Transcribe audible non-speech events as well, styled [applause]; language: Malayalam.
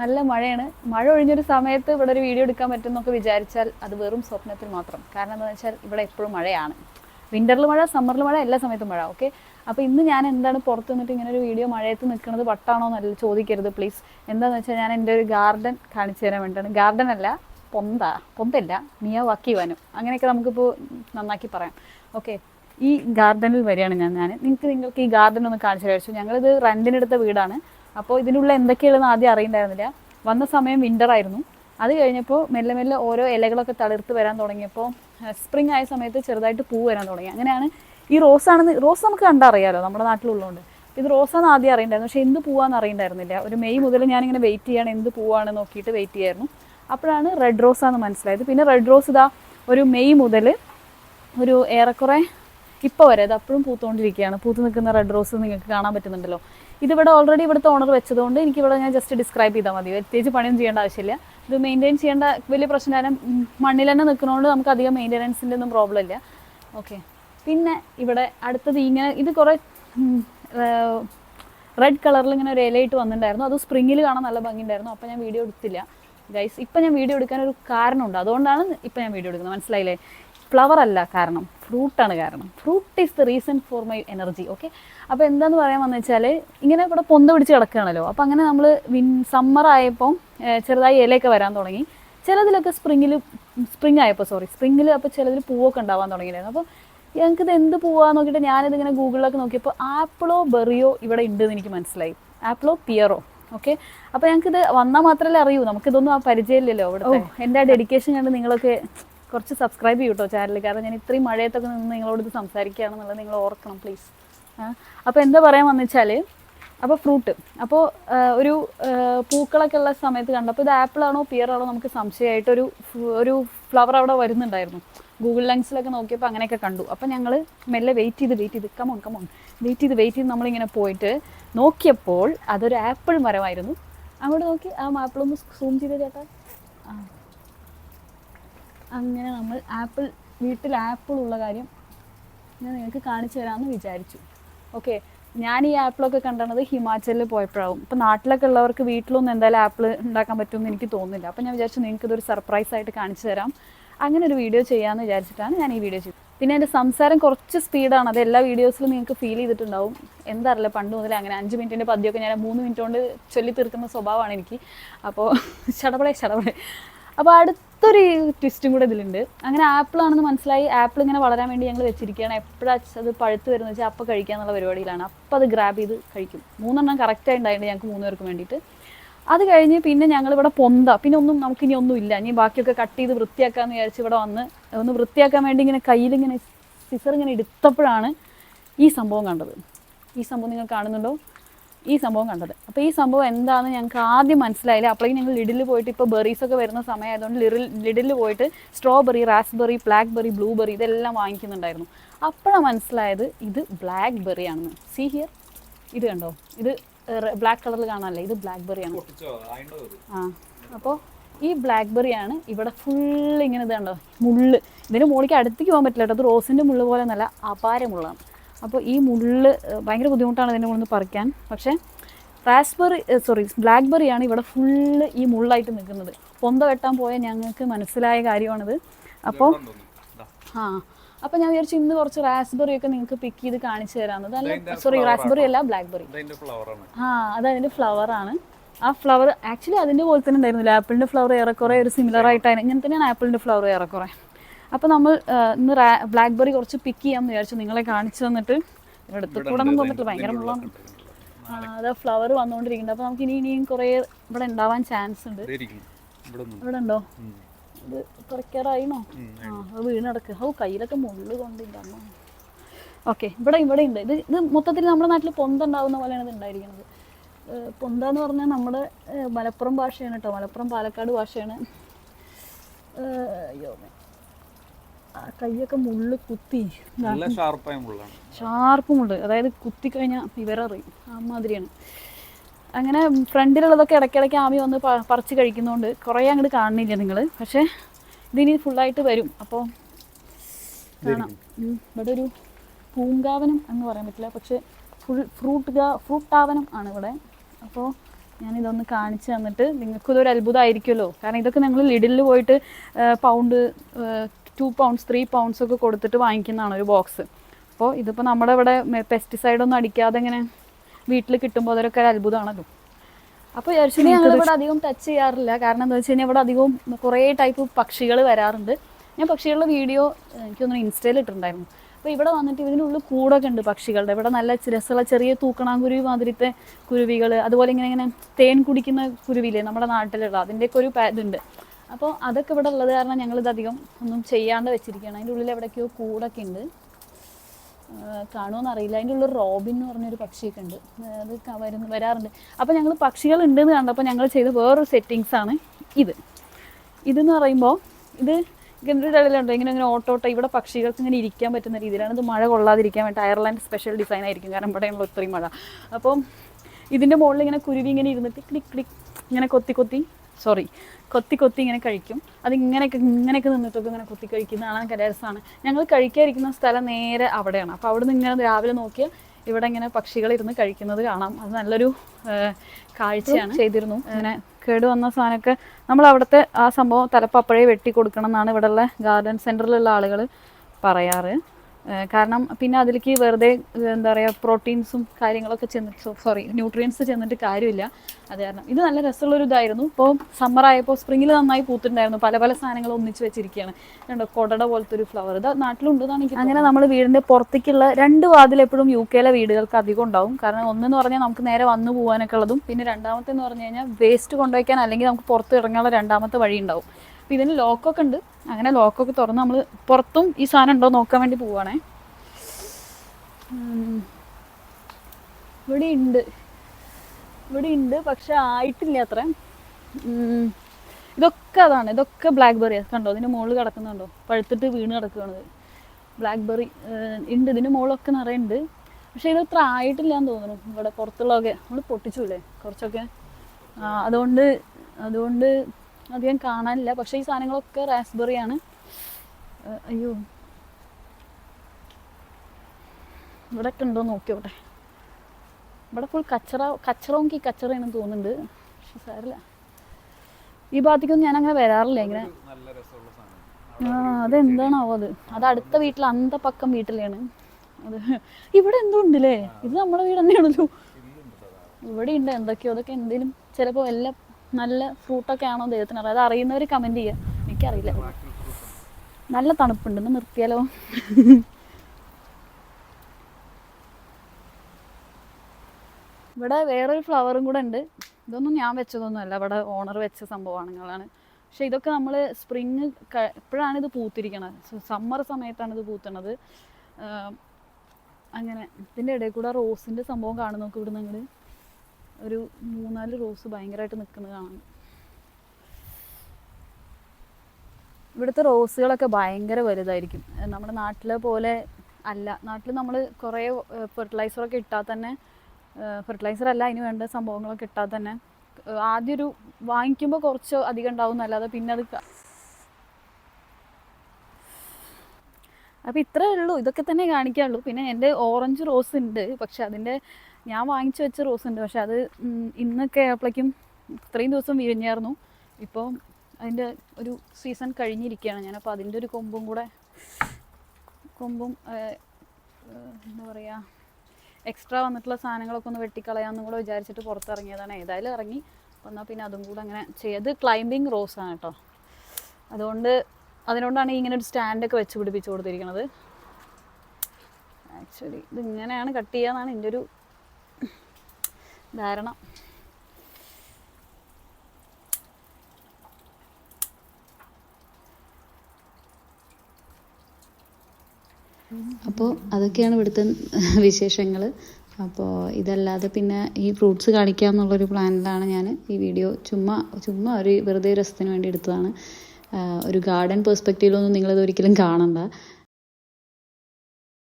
നല്ല മഴയാണ്. മഴ ഒഴിഞ്ഞൊരു സമയത്ത് ഇവിടെ ഒരു വീഡിയോ എടുക്കാൻ പറ്റും എന്നൊക്കെ വിചാരിച്ചാൽ അത് വെറും സ്വപ്നത്തിൽ മാത്രം. കാരണം എന്താണെന്ന് വെച്ചാൽ ഇവിടെ എപ്പോഴും മഴയാണ്. വിന്ററിൽ മഴ സമ്മറിൽ മഴ എല്ലാ സമയത്തും മഴ ഓക്കെ അപ്പോൾ ഇന്ന് ഞാൻ എന്താണ് പുറത്ത് നിന്നിട്ട് ഇങ്ങനെ ഒരു വീഡിയോ മഴയത്ത് നിൽക്കുന്നത് വട്ടാണോ എന്നല്ല ചോദിക്കരുത് പ്ലീസ് എന്താണെന്ന് വെച്ചാൽ ഞാൻ എന്റെ ഒരു ഗാർഡൻ കാണിച്ചു തരാൻ വേണ്ടിയിട്ടാണ് ഗാർഡൻ അല്ല പൊന്ത. പൊന്തല്ല മിയാവാക്കി വനം. അങ്ങനെയൊക്കെ നമുക്കിപ്പോൾ നന്നാക്കി പറയാം. ഓക്കെ ഈ ഗാർഡനിൽ വരികയാണ് ഞാൻ ഞാൻ നിങ്ങൾക്ക് നിങ്ങൾക്ക് ഈ ഗാർഡൻ ഒന്ന് കാണിച്ചു തരാം. ഞങ്ങളിത് റെന്റിനെടുത്ത വീടാണ്. അപ്പോൾ ഇതിനുള്ള എന്തൊക്കെയാണെന്ന് ആദ്യം അറിയണ്ടായിരുന്നില്ല. വന്ന സമയം വിന്റർ ആയിരുന്നു. അത് കഴിഞ്ഞപ്പോൾ മെല്ലെ മെല്ലെ ഓരോ ഇലകളൊക്കെ തളിർത്ത് വരാൻ തുടങ്ങിയപ്പോൾ സ്പ്രിംഗ് ആയ സമയത്ത് ചെറുതായിട്ട് പൂ വരാൻ തുടങ്ങി. അങ്ങനെയാണ് ഈ റോസ് ആണെന്ന് റോസ് നമുക്ക് കണ്ടറിയാലോ നമ്മുടെ നാട്ടിലുള്ളതുകൊണ്ട്. ഇത് റോസാന്ന് ആദ്യം അറിയണ്ടായിരുന്നു. പക്ഷേ എന്ത് പൂവാന്ന് അറിയണ്ടായിരുന്നില്ല. ഒരു മെയ് മുതൽ ഞാനിങ്ങനെ വെയിറ്റ് ചെയ്യാണ് എന്ത് പൂവാണ് നോക്കിയിട്ട് വെയിറ്റ് ചെയ്യായിരുന്നു. അപ്പോഴാണ് റെഡ് റോസ് റോസാന്ന് മനസ്സിലായത്. പിന്നെ റെഡ് റോസ് ഇതാ ഒരു മെയ് മുതൽ ഒരു ഏറെക്കുറെ ഇപ്പോൾ വരെ ഇത് അപ്പോഴും പൂത്തുകൊണ്ടിരിക്കുകയാണ് പൂത്ത് നിൽക്കുന്ന റെഡ് റോസ് നിങ്ങൾക്ക് കാണാൻ പറ്റുന്നുണ്ടല്ലോ. ഇതിവിടെ ഓൾറെഡി ഇവിടുത്തെ ഓണർ വെച്ചതുകൊണ്ട് എനിക്ക് ഇവിടെ ഞാൻ ജസ്റ്റ് ഡിസ്ക്രൈബ് ചെയ്താൽ മതി. പ്രത്യേകിച്ച് പണിയൊന്നും ചെയ്യേണ്ട ആവശ്യമില്ല. ഇത് മെയിന്റെയിൻ ചെയ്യേണ്ട വലിയ പ്രശ്നം കാരണം മണ്ണിൽ തന്നെ നിൽക്കുന്നതുകൊണ്ട് നമുക്ക് അധികം മെയിന്റെനൻസിന്റെ ഒന്നും പ്രോബ്ലം ഇല്ല. ഓക്കെ പിന്നെ ഇവിടെ അടുത്തത് ഇങ്ങനെ ഇത് കുറേ റെഡ് കളറിൽ ഇങ്ങനെ ഒരു ഇലയിട്ട് വന്നിട്ടുണ്ടായിരുന്നു. അത് സ്പ്രിങ്ങിൽ കാണാൻ നല്ല ഭംഗിയുണ്ടായിരുന്നു. അപ്പോൾ ഞാൻ വീഡിയോ എടുത്തില്ല. ഗൈസ് ഇപ്പം ഞാൻ വീഡിയോ എടുക്കാൻ ഒരു കാരണമുണ്ട്. അതുകൊണ്ടാണ് ഇപ്പം ഞാൻ വീഡിയോ എടുക്കുന്നത്. മനസ്സിലായില്ലേ? ഫ്ലവർ അല്ല കാരണം ഫ്രൂട്ടാണ് കാരണം. Fruit is the reason for my energy okay അപ്പോൾ എന്താന്ന് പറയാൻ വന്നു വെച്ചാൽ ഇങ്ങനെ ഇവിടെ പൊന്ത പിടിച്ച് കിടക്കുകയാണല്ലോ. അപ്പോൾ അങ്ങനെ നമ്മൾ വിൻ സമ്മർ ആയപ്പോൾ ചെറുതായി ഇലയൊക്കെ വരാൻ തുടങ്ങി. ചിലതിലൊക്കെ സ്പ്രിങ്ങിൽ സ്പ്രിങ് ആയപ്പോൾ സോറി സ്പ്രിങ്ങിൽ അപ്പോൾ ചിലതിൽ പൂവൊക്കെ ഉണ്ടാവാൻ തുടങ്ങിയില്ലായിരുന്നു. അപ്പോൾ ഞങ്ങൾക്ക് ഇത് എന്ത് പൂവാന്ന് നോക്കിയിട്ട് ഞാനിതിങ്ങനെ ഗൂഗിളിലൊക്കെ നോക്കിയപ്പോൾ ആപ്പിളോ ബെറിയോ ഇവിടെ ഉണ്ട് എന്ന് എനിക്ക് മനസ്സിലായി. ആപ്പിളോ പിയറോ ഓക്കെ? അപ്പോൾ ഞങ്ങൾക്കിത് വന്നാൽ മാത്രമല്ലേ അറിയൂ. നമുക്കിതൊന്നും ആ പരിചയമില്ലല്ലോ അവിടെ എന്റെ ആ ഡെഡിക്കേഷൻ കണ്ട് നിങ്ങളൊക്കെ കുറച്ച് സബ്സ്ക്രൈബ് ചെയ്യൂ കേട്ടോ ചാനൽ കാരണം ഞാൻ ഇത്രയും മഴയത്തൊക്കെ നിന്ന് നിങ്ങളോട് സംസാരിക്കുകയാണെന്നുള്ളത് നിങ്ങൾ ഓർക്കണം പ്ലീസ് അപ്പോൾ എന്താ പറയാൻ വന്നു വെച്ചാൽ അപ്പോൾ ഫ്രൂട്ട് അപ്പോൾ ഒരു പൂക്കളൊക്കെ ഉള്ള സമയത്ത് കണ്ടപ്പോൾ ഇത് ആപ്പിളാണോ പിയറാണോ നമുക്ക് സംശയമായിട്ട് ഒരു ഫ്ലവർ അവിടെ വരുന്നുണ്ടായിരുന്നു. ഗൂഗിൾ ലെൻസിലൊക്കെ നോക്കിയപ്പോൾ അങ്ങനെയൊക്കെ കണ്ടു. അപ്പോൾ ഞങ്ങൾ മെല്ലെ വെയിറ്റ് ചെയ്ത് വെയിറ്റ് ചെയ്ത് come on come on wait ചെയ്ത് വെയിറ്റ് ചെയ്ത് നമ്മളിങ്ങനെ പോയിട്ട് നോക്കിയപ്പോൾ അതൊരു ആപ്പിൾ മരമായിരുന്നു. അങ്ങോട്ട് നോക്കി ആ ആപ്പിളൊന്ന് സൂം ചെയ്ത് ചേട്ടാ. ആ. അങ്ങനെ നമ്മൾ ആപ്പിൾ വീട്ടിൽ ആപ്പിൾ ഉള്ള കാര്യം ഞാൻ നിങ്ങൾക്ക് കാണിച്ചു തരാമെന്ന് വിചാരിച്ചു. ഓക്കെ ഞാൻ ഈ ആപ്പിളൊക്കെ കണ്ടത് ഹിമാചലിൽ പോയപ്പോഴാവും. ഇപ്പം നാട്ടിലൊക്കെ ഉള്ളവർക്ക് വീട്ടിലൊന്നും എന്തായാലും ആപ്പിൾ ഉണ്ടാക്കാൻ പറ്റുമെന്ന് എനിക്ക് തോന്നുന്നില്ല. അപ്പം ഞാൻ വിചാരിച്ചു നിങ്ങൾക്ക് ഇതൊരു സർപ്രൈസ് ആയിട്ട് കാണിച്ചു തരാം. അങ്ങനെ ഒരു വീഡിയോ ചെയ്യാമെന്ന് വിചാരിച്ചിട്ടാണ് ഞാൻ ഈ വീഡിയോ ചെയ്തത്. പിന്നെ എന്റെ സംസാരം കുറച്ച് സ്പീഡാണ് അത് എല്ലാ വീഡിയോസിലും നിങ്ങൾക്ക് ഫീൽ ചെയ്തിട്ടുണ്ടാവും. എന്തറിയില്ല പണ്ട് മുതൽ അങ്ങനെ അഞ്ച് മിനിറ്റിന്റെ പദ്യമൊക്കെ ഞാൻ മൂന്ന് മിനിറ്റ് കൊണ്ട് ചൊല്ലി തീർക്കുന്ന സ്വഭാവമാണ് എനിക്ക്. അപ്പോൾ [laughs] ചടപടെ ചടപടെ. അപ്പോൾ അടുത്തൊരു ട്വിസ്റ്റും കൂടെ ഇതിലുണ്ട്. അങ്ങനെ ആപ്പിൾ ആണെന്ന് മനസ്സിലായി. ആപ്പിൾ ഇങ്ങനെ വളരാൻ വേണ്ടി ഞങ്ങൾ വെച്ചിരിക്കുകയാണ്. എപ്പോഴാണ് അത് പഴുത്ത് വരുന്നത് വെച്ചാൽ അപ്പോൾ കഴിക്കാന്നുള്ള പരിപാടിയിലാണ്. അപ്പോൾ അത് ഗ്രാബ് ചെയ്ത് കഴിക്കും. മൂന്നെണ്ണം കറക്റ്റായി ഉണ്ടായിട്ടുണ്ട് ഞങ്ങൾക്ക് മൂന്ന് പേർക്ക് വേണ്ടിയിട്ട്. അത് കഴിഞ്ഞ് പിന്നെ ഞങ്ങൾ ഇവിടെ പൊന്ത. പിന്നെ ഒന്നും നമുക്കിനി ഒന്നും ഇല്ല. ഇനി ബാക്കിയൊക്കെ കട്ട് ചെയ്ത് വൃത്തിയാക്കാമെന്ന് വിചാരിച്ച് ഇവിടെ വന്ന് ഒന്ന് വൃത്തിയാക്കാൻ വേണ്ടി ഇങ്ങനെ കയ്യിലിങ്ങനെ സിസർ ഇങ്ങനെ എടുത്തപ്പോഴാണ് ഈ സംഭവം കണ്ടത്. ഈ സംഭവം നിങ്ങൾ കാണുന്നുണ്ടോ? ഈ സംഭവം കണ്ടത്. അപ്പോൾ ഈ സംഭവം എന്താണെന്ന് ഞങ്ങൾക്ക് ആദ്യം മനസ്സിലായില്ല. അപ്പോഴേക്കും ഞങ്ങൾ ലിഡിൽ പോയിട്ട് ഇപ്പോൾ ബെറീസ് ഒക്കെ വരുന്ന സമയമായതുകൊണ്ട് ലിറിൽ ലിഡിൽ പോയിട്ട് strawberry raspberry blackberry blueberry ഇതെല്ലാം വാങ്ങിക്കുന്നുണ്ടായിരുന്നു. അപ്പോഴാണ് മനസ്സിലായത് ഇത് ബ്ലാക്ക് ബെറി ആണെന്ന്. സി ഹിയർ ഇത് കണ്ടോ? ഇത് ബ്ലാക്ക് കളറിൽ കാണാനല്ലേ? ഇത് ബ്ലാക്ക് ബെറി ആണ് ആ അപ്പോൾ ഈ ബ്ലാക്ക് ബെറി ആണ് ഇവിടെ ഫുൾ ഇങ്ങനെ ഇത് കണ്ടോ? മുള്ള്. ഇതിന് മുകളിലേക്ക് അടുത്തേക്ക് പോകാൻ പറ്റില്ല കേട്ടോ. അത് റോസിന്റെ മുള്ള് പോലെ നല്ല അപാര മുള്ളാണ്. അപ്പോൾ ഈ മുള്ള് ഭയങ്കര ബുദ്ധിമുട്ടാണ് ഇതിന്റെ മുകളിൽ നിന്ന് പറിക്കാൻ. പക്ഷേ റാസ്ബെറി സോറി ബ്ലാക്ക്ബെറിയാണ് ആണ് ഇവിടെ ഫുള്ള് ഈ മുള്ളായിട്ട് നിൽക്കുന്നത്. പൊന്ത വെട്ടാൻ പോയ ഞങ്ങൾക്ക് മനസ്സിലായ കാര്യമാണിത്. അപ്പോൾ ആ അപ്പോൾ ഞാൻ വിചാരിച്ചു ഇന്ന് കുറച്ച് റാസ്ബെറി ഒക്കെ നിങ്ങൾക്ക് പിക്ക് ചെയ്ത് കാണിച്ചു തരാമെന്നത് അല്ല സോറി റാസ്ബെറി അല്ല ബ്ലാക്ക്ബെറി ഫ്ലവറാണ് ആ അത് അതിന്റെ ഫ്ലവർ ആണ്. ആ ഫ്ലവർ ആക്ച്വലി അതിന്റെ പോലെ തന്നെ ഉണ്ടായിരുന്നില്ല ആപ്പിളിന്റെ ഫ്ലവർ ഏറെക്കുറെ ഒരു സിമിലർ ആയിട്ടാണ് ഇങ്ങനെ തന്നെയാണ് ആപ്പിളിന്റെ ഫ്ലവർ ഏറെക്കുറെ. അപ്പോൾ നമ്മൾ ഇന്ന് ബ്ലാക്ക് ബെറി കുറച്ച് പിക്ക് ചെയ്യാമെന്ന് വിചാരിച്ചു നിങ്ങളെ കാണിച്ചു തന്നിട്ട് ഇവിടുത്തെ കൂടെ ഒന്നും തോന്നിട്ടില്ല ഭയങ്കര മുള്ളാണ് അത് ഫ്ലവർ വന്നുകൊണ്ടിരിക്കുന്നുണ്ട്. അപ്പോൾ നമുക്ക് ഇനി ഇനിയും കുറേ ഇവിടെ ഉണ്ടാവാൻ ചാൻസ് ഉണ്ട്. ഇവിടെ ഉണ്ടോ? ഇത് കുറയ്ക്കാറായിണോ ആ അത് വീണ് കിടക്കുക ഓ കയ്യിലൊക്കെ മുള്ളു കൊണ്ടില്ല ഓക്കെ ഇവിടെ ഇവിടെ ഉണ്ട്. ഇത് ഇത് മൊത്തത്തിൽ നമ്മുടെ നാട്ടിൽ പൊന്ത ഉണ്ടാവുന്ന പോലെയാണ് ഇത് ഉണ്ടായിരിക്കുന്നത്. പൊന്ത എന്ന് പറഞ്ഞാൽ നമ്മുടെ മലപ്പുറം ഭാഷയാണ് കേട്ടോ. മലപ്പുറം പാലക്കാട് ഭാഷയാണ്. അയ്യോ കൈയൊക്കെ മുള്ളു കുത്തി. ഷാർപ്പ് മുള്ളു. അതായത് കുത്തി കഴിഞ്ഞാൽ ഇവരറിയും ആ മാതിരിയാണ്. അങ്ങനെ ഫ്രണ്ടിലുള്ളതൊക്കെ ഇടയ്ക്കിടയ്ക്ക് ആമി വന്ന് പറിച്ച് കഴിക്കുന്നതുകൊണ്ട് കുറേ അങ്ങോട്ട് കാണുന്നില്ല നിങ്ങൾ പക്ഷേ ഇതിനി ഫുള്ളായിട്ട് വരും. അപ്പോൾ കാണാം. ഇവിടെ ഒരു പൂങ്കാവനം എന്ന് പറയാൻ പറ്റില്ല. പക്ഷേ ഫുൾ ഫ്രൂട്ട് ഫ്രൂട്ടാവനം ആണ് ഇവിടെ. അപ്പോൾ ഞാൻ ഇതൊന്ന് കാണിച്ചു തന്നിട്ട് നിങ്ങൾക്ക് ഇതൊരു അത്ഭുതമായിരിക്കുമല്ലോ. കാരണം ഇതൊക്കെ ഞങ്ങൾ ലിഡിൽ പോയിട്ട് pound two pounds three pounds ഒക്കെ കൊടുത്തിട്ട് വാങ്ങിക്കുന്നതാണ് ഒരു ബോക്സ് അപ്പോൾ ഇതിപ്പോൾ നമ്മുടെ ഇവിടെ പെസ്റ്റിസൈഡ് ഒന്നും അടിക്കാതെ ഇങ്ങനെ വീട്ടിൽ കിട്ടുമ്പോൾ അതൊക്കെ ഒരു അത്ഭുതമാണല്ലോ. അപ്പോൾ വിചാരിച്ചു ഞങ്ങൾ ഇവിടെ അധികം ടച്ച് ചെയ്യാറില്ല. കാരണം എന്താ വെച്ച് കഴിഞ്ഞാൽ ഇവിടെ അധികവും കുറേ ടൈപ്പ് പക്ഷികൾ വരാറുണ്ട്. ഞാൻ പക്ഷികളുടെ വീഡിയോ എനിക്കൊന്ന് ഇൻസ്റ്റയിൽ ഇട്ടിട്ടുണ്ടായിരുന്നു. അപ്പോൾ ഇവിടെ വന്നിട്ട് ഇതിനുള്ളിൽ കൂടൊക്കെ ഉണ്ട് പക്ഷികളുടെ. ഇവിടെ നല്ല രസമുള്ള ചെറിയ തൂക്കണാങ്കുരുവി മാതിരിത്തെ കുരുവികൾ അതുപോലെ ഇങ്ങനെ ഇങ്ങനെ തേൻ കുടിക്കുന്ന കുരുവിയില്ലേ നമ്മുടെ നാട്ടിലുള്ള അതിന്റെയൊക്കെ ഒരു ഇതുണ്ട്. അപ്പോൾ അതൊക്കെ ഇവിടെ ഉള്ളത് കാരണം ഞങ്ങളിത് അധികം ഒന്നും ചെയ്യാണ്ട് വെച്ചിരിക്കുകയാണ്. അതിന്റെ ഉള്ളിൽ എവിടേക്കോ കൂടൊക്കെ ഉണ്ട്. കാണുമെന്ന് അറിയില്ല. അതിന്റെ ഉള്ളിൽ റോബിൻ എന്ന് പറഞ്ഞൊരു പക്ഷിയൊക്കെ ഉണ്ട്. അത് വരുന്നു വരാറുണ്ട്. അപ്പോൾ ഞങ്ങൾ പക്ഷികൾ ഉണ്ടെന്ന് കണ്ടപ്പോൾ ഞങ്ങൾ ചെയ്ത വേറൊരു സെറ്റിങ്സ് ആണ് ഇത്. ഇതെന്ന് പറയുമ്പോൾ ഇത് ഇങ്ങനെ ഇടയിലുണ്ട് ഇങ്ങനെ ഇങ്ങനെ ഓട്ടോട്ട ഇവിടെ പക്ഷികൾക്ക് ഇങ്ങനെ ഇരിക്കാൻ പറ്റുന്ന രീതിയിലാണ്. ഇത് മഴ കൊള്ളാതിരിക്കാൻ വേണ്ടി അയർലാൻഡ് സ്പെഷ്യൽ ഡിസൈൻ ആയിരിക്കും. കാരണം ഇവിടെയുള്ള ഒത്തിരി മഴ. അപ്പം ഇതിന്റെ മുകളിൽ ഇങ്ങനെ കുരുവി ഇങ്ങനെ ഇരുന്നിട്ട് ക്ലിക്ക് ക്ലിക്ക് ഇങ്ങനെ കൊത്തി കൊത്തി സോറി കൊത്തി കൊത്തി ഇങ്ങനെ കഴിക്കും. അതിങ്ങനെയൊക്കെ ഇങ്ങനെയൊക്കെ നിന്നിട്ടൊക്കെ ഇങ്ങനെ കൊത്തി കഴിക്കുന്നതാണ് ആളാണ് രസമാണ് ഞങ്ങൾ കഴിക്കാതിരിക്കുന്ന സ്ഥലം നേരെ അവിടെയാണ്. അപ്പോൾ അവിടെ നിന്ന് ഇങ്ങനെ രാവിലെ നോക്കിയാൽ ഇവിടെ ഇങ്ങനെ പക്ഷികളിരുന്ന് കഴിക്കുന്നത് കാണാം. അത് നല്ലൊരു കാഴ്ചയാണ്. ചെയ്തിരുന്നു. അങ്ങനെ കേട് വന്ന സാധനമൊക്കെ നമ്മൾ അവിടുത്തെ ആ സംഭവം തലപ്പ് അപ്പോഴേ വെട്ടി കൊടുക്കണം എന്നാണ് ഇവിടെയുള്ള ഗാർഡൻ സെന്ററിലുള്ള ആളുകൾ പറയാറ്. കാരണം പിന്നെ അതിലേക്ക് വെറുതെ എന്താ പറയുക പ്രോട്ടീൻസും കാര്യങ്ങളൊക്കെ ചെന്നിട്ട് സോറി ന്യൂട്രിയൻസ് ചെന്നിട്ട് കാര്യമില്ല. അത് കാരണം ഇത് നല്ല രസമുള്ളൊരു ഇതായിരുന്നു ഇപ്പോൾ സമ്മർ ആയപ്പോൾ സ്പ്രിങ്ങിൽ നന്നായി പൂത്തിട്ടുണ്ടായിരുന്നു. പല പല സാധനങ്ങൾ ഒന്നിച്ച് വെച്ചിരിക്കുകയാണ് കണ്ടോ കൊടട പോലത്തെ ഒരു ഫ്ലവർ ഇത് നാട്ടിലുണ്ടെന്നാണ് എനിക്ക് അങ്ങനെ നമ്മൾ വീടിന്റെ പുറത്തേക്കുള്ള രണ്ട് വാതിൽ എപ്പോഴും യു കെയിലെ വീടുകൾക്ക് അധികം ഉണ്ടാവും. കാരണം ഒന്നെന്ന് പറഞ്ഞാൽ നമുക്ക് നേരെ വന്നു പോകാനൊക്കെ ഉള്ളതും പിന്നെ രണ്ടാമത്തെ എന്ന് പറഞ്ഞു കഴിഞ്ഞാൽ വേസ്റ്റ് കൊണ്ടുവയ്ക്കാൻ അല്ലെങ്കിൽ നമുക്ക് പുറത്ത് ഇറങ്ങാനുള്ള രണ്ടാമത്തെ വഴി ഉണ്ടാവും അപ്പോൾ ഇതിന് ലോക്കൊക്കെ ഉണ്ട്. അങ്ങനെ ലോക്കൊക്കെ തുറന്ന് നമ്മൾ പുറത്തും ഈ സാധനം ഉണ്ടോ നോക്കാൻ വേണ്ടി പോവുകയാണേ ഇവിടെ ഉണ്ട്. ഇവിടെ ഉണ്ട് പക്ഷെ ആയിട്ടില്ല അത്ര. ഇതൊക്കെ അതാണ്. ഇതൊക്കെ ബ്ലാക്ക് ബെറി കണ്ടോ? ഇതിന്റെ മുകളിൽ കിടക്കുന്നുണ്ടോ പഴുത്തിട്ട് വീണ് കിടക്കുകയാണത്. ബ്ലാക്ക് ബെറി ഉണ്ട്. ഇതിന്റെ മുകളിലൊക്കെ നിറയെ ഉണ്ട്. പക്ഷെ ഇത് അത്ര ആയിട്ടില്ല എന്ന് തോന്നുന്നു. ഇവിടെ പുറത്തുള്ളതൊക്കെ നമ്മൾ പൊട്ടിച്ചു ഇല്ലേ കുറച്ചൊക്കെ. അതുകൊണ്ട് അതുകൊണ്ട് അധികം കാണാനില്ല. പക്ഷേ ഈ സാധനങ്ങളൊക്കെ റാസ്ബെറി ആണ്. അയ്യോ. ഇവിടെ ഒക്കെ ഉണ്ടോ നോക്കിയോട്ടെ. ഇവിടെ ഫുൾ കച്ചറ കച്ചറവും കച്ചറോങ്കി കച്ചറയാണെന്ന് തോന്നുന്നുണ്ട്. പക്ഷെ സാരില്ല ഈ ഭാഗത്തേക്കൊന്നും ഞാൻ അങ്ങനെ വരാറില്ല ഇങ്ങനെ. ആ അതെന്താണാവോ അത്. അത് അടുത്ത വീട്ടിൽ അന്ത പക്കം വീട്ടിലാണ് അത് [laughs] ഇവിടെ എന്തോ ഉണ്ടല്ലേ? ഇത് നമ്മുടെ വീട് തന്നെയാണല്ലോ. ഇവിടെ ഉണ്ട് എന്തൊക്കെയോ. അതൊക്കെ എന്തെങ്കിലും ചിലപ്പോൾ വല്ല നല്ല ഫ്രൂട്ടൊക്കെ ആണോ ദൈവത്തിന് അറിയാം. അത് അറിയുന്നവർ കമന്റ് ചെയ്യുക എനിക്കറിയില്ല. നല്ല തണുപ്പുണ്ട്. ഒന്ന് നിർത്തിയാലോ? ഇവിടെ വേറൊരു ഫ്ലവറും കൂടെ ഉണ്ട്. ഇതൊന്നും ഞാൻ വെച്ചതൊന്നുമല്ല ഇവിടെ ഓണർ വെച്ച സംഭവമാണെന്നുള്ളതാണ് പക്ഷെ ഇതൊക്കെ നമ്മൾ സ്പ്രിങ് എപ്പോഴാണ് ഇത് പൂത്തിരിക്കണത്. സമ്മർ സമയത്താണ് ഇത് പൂത്തണത്. അങ്ങനെ. ഇതിന്റെ ഇടയിൽ കൂടെ റോസിന്റെ സംഭവം കാണുന്നു നോക്ക് ഇവിടെ നിങ്ങൾ ഒരു മൂന്നാൽ റോസ് ഭയങ്കരമായിട്ട് നിൽക്കുന്നത് കാണാം ഇവിടുത്തെ റോസുകളൊക്കെ ഭയങ്കര വലുതായിരിക്കും. നമ്മുടെ നാട്ടിലെ പോലെ അല്ല. നാട്ടിൽ നമ്മൾ കുറേ ഫെർട്ടിലൈസറൊക്കെ ഇട്ടാൽ തന്നെ ഫെർട്ടിലൈസർ അല്ല അതിന് വേണ്ട സംഭവങ്ങളൊക്കെ ഇട്ടാൽ തന്നെ ആദ്യം ഒരു വാങ്ങിക്കുമ്പോൾ കുറച്ച് അധികം ഉണ്ടാവും എന്നല്ലാതെ പിന്നെ അത് അപ്പം അപ്പോൾ ഇത്രേ ഉള്ളൂ. ഇതൊക്കെ തന്നെ കാണിക്കാനുള്ളൂ. പിന്നെ എന്റെ ഓറഞ്ച് റോസ് ഉണ്ട്. പക്ഷെ അതിന്റെ ഞാൻ വാങ്ങിച്ചു വെച്ച റോസ് ഉണ്ട്. പക്ഷെ അത് ഇന്നൊക്കെ ആയപ്പോഴേക്കും ഇത്രയും ദിവസം വിരിഞ്ഞായിരുന്നു. ഇപ്പോൾ അതിന്റെ ഒരു സീസൺ കഴിഞ്ഞിരിക്കുകയാണ്. ഞാൻ അപ്പോൾ അതിന്റെ ഒരു കൊമ്പും കൂടെ കൊമ്പും എന്താ പറയുക എക്സ്ട്രാ വന്നിട്ടുള്ള സാധനങ്ങളൊക്കെ ഒന്ന് വെട്ടിക്കളയാമെന്നും കൂടെ വിചാരിച്ചിട്ട് പുറത്തിറങ്ങിയതാണ്. ഏതായാലും ഇറങ്ങി. വന്നാൽ പിന്നെ അതും കൂടെ അങ്ങനെ ചെയ്ത് ക്ലൈമ്പിങ് ആണ് കേട്ടോ അതുകൊണ്ട് അതിനോണ്ടാണ് ഇങ്ങനെ ഒരു സ്റ്റാൻഡൊക്കെ വെച്ച് പിടിപ്പിച്ച് കൊടുത്തിരിക്കുന്നത് ആക്ച്വലി ഇത് ഇങ്ങനെയാണ് കട്ട് ചെയ്യാന്നാണ് എന്റെ ഒരു ധാരണ. അപ്പോൾ അതൊക്കെയാണ് ഇവിടുത്തെ വിശേഷങ്ങൾ അപ്പോൾ ഇതല്ലാതെ പിന്നെ ഈ ഫ്രൂട്ട്സ് കാണിക്കുക എന്നുള്ളൊരു പ്ലാനിലാണ് ഞാൻ ഈ വീഡിയോ ചുമ്മാ ചുമ്മാ ഒരു വെറുതെ രസത്തിന് വേണ്ടി എടുത്തതാണ്. ഒരു ഗാർഡൻ പെർസ്പെക്റ്റീവിലൊന്നും നിങ്ങളിത് ഒരിക്കലും കാണണ്ട.